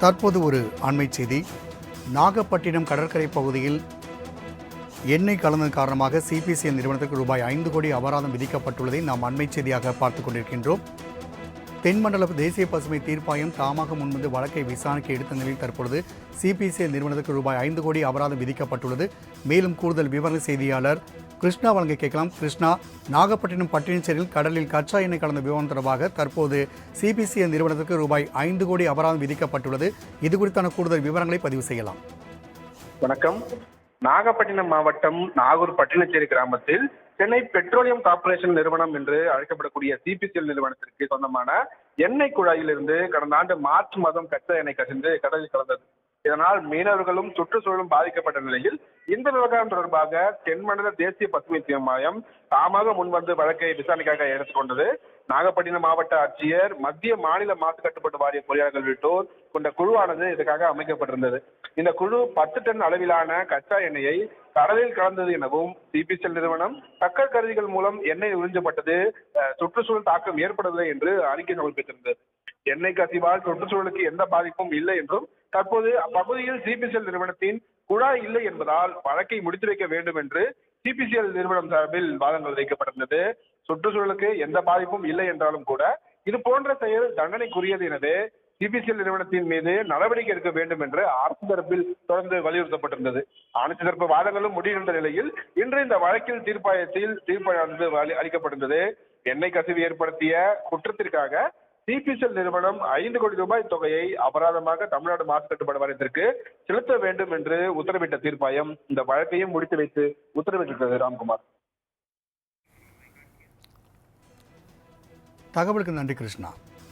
தற்போது ஒரு அண்மை செய்தி. நாகப்பட்டினம் கடற்கரை பகுதியில் எண்ணெய் கலந்தது காரணமாக சிபிசிஎல் நிறுவனத்திற்கு ரூபாய் ஐந்து கோடி அபராதம் விதிக்கப்பட்டுள்ளதை நாம் அண்மை செய்தியாக பார்த்துக் கொண்டிருக்கின்றோம். தென்மண்டல தேசிய பசுமை தீர்ப்பாயம் தாமாக முன்வந்து வழக்கை விசாரணைக்கு எடுத்த நிலையில் தற்பொழுது சிபிசிஎல் நிறுவனத்திற்கு ரூபாய் ஐந்து கோடி அபராதம் விதிக்கப்பட்டுள்ளது. மேலும் கூடுதல் விவர செய்தியாளர் கிருஷ்ணா வழங்க கேட்கலாம். கிருஷ்ணா நாகப்பட்டினம் பட்டினச்சேரியில் கடலில் கச்சா எண்ணெய் கலந்த விவரம் தொடர்பாக தற்போது சிபிசிஐ நிறுவனத்திற்கு ரூபாய் ஐந்து கோடி அபராதம் விதிக்கப்பட்டுள்ளது. இது குறித்தான கூடுதல் விவரங்களை பதிவு செய்யலாம். வணக்கம். நாகப்பட்டினம் மாவட்டம் நாகூர் பட்டினச்சேரி கிராமத்தில் சென்னை பெட்ரோலியம் கார்ப்பரேஷன் நிறுவனம் என்று அழைக்கப்படக்கூடிய சிபிசிஎல் நிறுவனத்திற்கு சொந்தமான எண்ணெய் குழாயிலிருந்து கடந்த ஆண்டு மார்ச் மாதம் கச்சா எண்ணெய் கசிந்து கடலில் கலந்தது. இதனால் மீனவர்களும் சுற்றுச்சூழலும் பாதிக்கப்பட்ட நிலையில் இந்த விவகாரம் தொடர்பாக தென்மண்டல தேசிய பசுமை தீர்மானம் தாமாக முன்வந்து வழக்கை விசாரணைக்காக எடுத்துக்கொண்டது நாகப்பட்டினம் மாவட்ட ஆட்சியர் மத்திய மாநில மாசு கட்டுப்பாட்டு வாரிய பொறியாளர்கள் உள்ளிட்டோர் கொண்ட குழுவானது இதுக்காக அமைக்கப்பட்டிருந்தது. இந்த குழு பத்து டன் அளவிலான கச்சா எண்ணெயை கடலில் கலந்தது எனவும் சிபிசிஎல் நிறுவனம் டக்கர் கருவிகள் மூலம் எண்ணெய் உறிஞ்சப்பட்டது சுற்றுச்சூழல் தாக்கம் ஏற்படவில்லை என்று அறிக்கை சமர்ப்பித்திருந்தது. எண்ணெய் கசிவால் சுற்றுச்சூழலுக்கு எந்த பாதிப்பும் இல்லை என்றும் தற்போது அப்பகுதியில் சிபிசிஎல் நிறுவனத்தின் குழாய் இல்லை என்பதால் வழக்கை முடித்து வைக்க வேண்டும் என்று சிபிசிஎல் நிறுவனம் சார்பில் வாதங்கள் வைக்கப்பட்டிருந்தது. சுற்றுச்சூழலுக்கு எந்த பாதிப்பும் இல்லை என்றாலும் கூட இது போன்ற செயல் தண்டனைக்குரியது எனவே சிபிசிஎல் நிறுவனத்தின் மீது நடவடிக்கை எடுக்க வேண்டும் என்று அரசு தரப்பில் தொடர்ந்து வலியுறுத்தப்பட்டிருந்தது. அனைத்து தரப்பு வாதங்களும் முடிகின்ற நிலையில் இன்று இந்த வழக்கில் தீர்ப்பாயத்தில் தீர்ப்பானது அளிக்கப்பட்டிருந்தது. எண்ணெய் கசிவு ஏற்படுத்திய குற்றத்திற்காக சிபிசிஎல் நிறுவனம் ஐந்து கோடி ரூபாய் தொகையை அபராதமாக தமிழ்நாடு மாசு கட்டுப்பாடு வாரியத்திற்கு செலுத்த வேண்டும் என்று உத்தரவிட்ட தீர்ப்பாயம். இந்த வழக்கையும் முடித்து வைத்து உத்தரவிட்டிருக்கிறது ராம்குமார். தகவலுக்கு நன்றி கிருஷ்ணா.